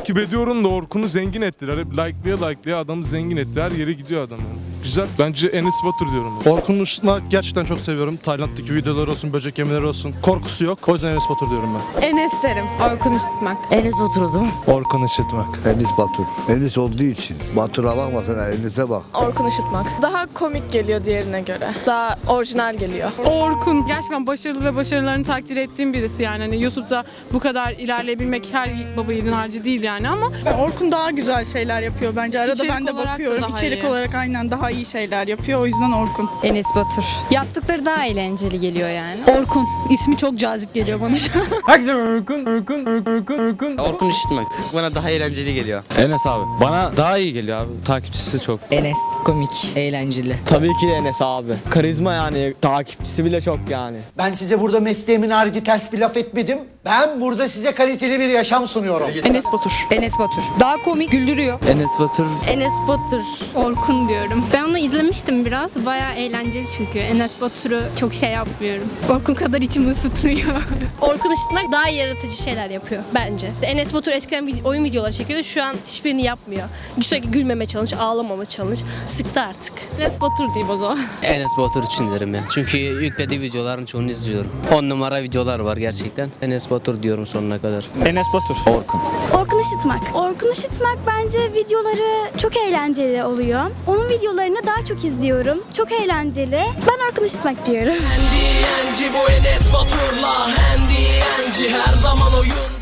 takip ediyorum da Orkun'u zengin ettiler. Hep like'laya like'laya adamı zengin etti. Her yere gidiyor adam. yani. Güzel. Bence Enes Batur diyorum. ben. Orkun Işıtmak gerçekten çok seviyorum. Tayland'daki videoları olsun, böcek yemeleri olsun. Korkusu yok. O yüzden Enes Batur diyorum ben. Enes derim. Orkun Işıtmak. Enes Batur o zaman. Orkun Işıtmak. Enis Batur. Enis olduğu için. Batur'a bakma sen Enis'e bak. Orkun Işıtmak. Daha komik geliyor diğerine göre. Daha orijinal geliyor. Orkun gerçekten başarılı ve başarılarını takdir ettiğim birisi yani. Hani YouTube'da bu kadar ilerleyebilmek her baba yiğidin harcı değil yani ama Orkun daha güzel şeyler yapıyor bence. Arada İçerik ben de olarak da bakıyorum. daha İçerik iyi. olarak aynen daha iyi şeyler yapıyor. O yüzden Orkun. Enes Batur. Yaptıkları daha eğlenceli geliyor yani. Orkun. İsmi çok cazip geliyor bana şu an. Herkese Orkun, Orkun, Orkun, Orkun. Orkun Işıtmak. Bana daha eğlenceli geliyor. Enes abi. Bana daha iyi geliyor abi. Takipçisi çok. Enes. Komik. Eğlenceli. Tabii ki de Enes abi. Karizma yani. Takipçisi bile çok yani. Ben size burada mesleğimin harici ters bir laf etmedim. Ben burada size kaliteli bir yaşam sunuyorum. Enes Batur. Enes Batur. Daha komik güldürüyor. Enes Batur. Enes Batur. Orkun diyorum. Ben onu izlemiştim biraz. Bayağı eğlenceli çünkü. Enes Batur'u çok şey yapmıyorum. Orkun kadar içimi ısıtmıyor. Orkun Işıtmak daha yaratıcı şeyler yapıyor bence. Enes Batur eskiden oyun videoları çekiyordu. Şu an hiçbirini yapmıyor. Sürekli gülmeme çalış, ağlamama çalış. Sıktı artık. Enes Batur diyeyim o zaman. Enes Batur için derim ya. Çünkü yüklediği videoların çoğunu izliyorum. 10 numara videolar var gerçekten. Enes Batur diyorum sonuna kadar. Enes Batur. Orkun. Orkun Işıtmak. Orkun Işıtmak bence videoları çok eğlenceli oluyor. Onun videolarını daha çok izliyorum. Çok eğlenceli. Ben Orkun Işıtmak diyorum. bu Enes Batur'la. Handy her zaman oyun.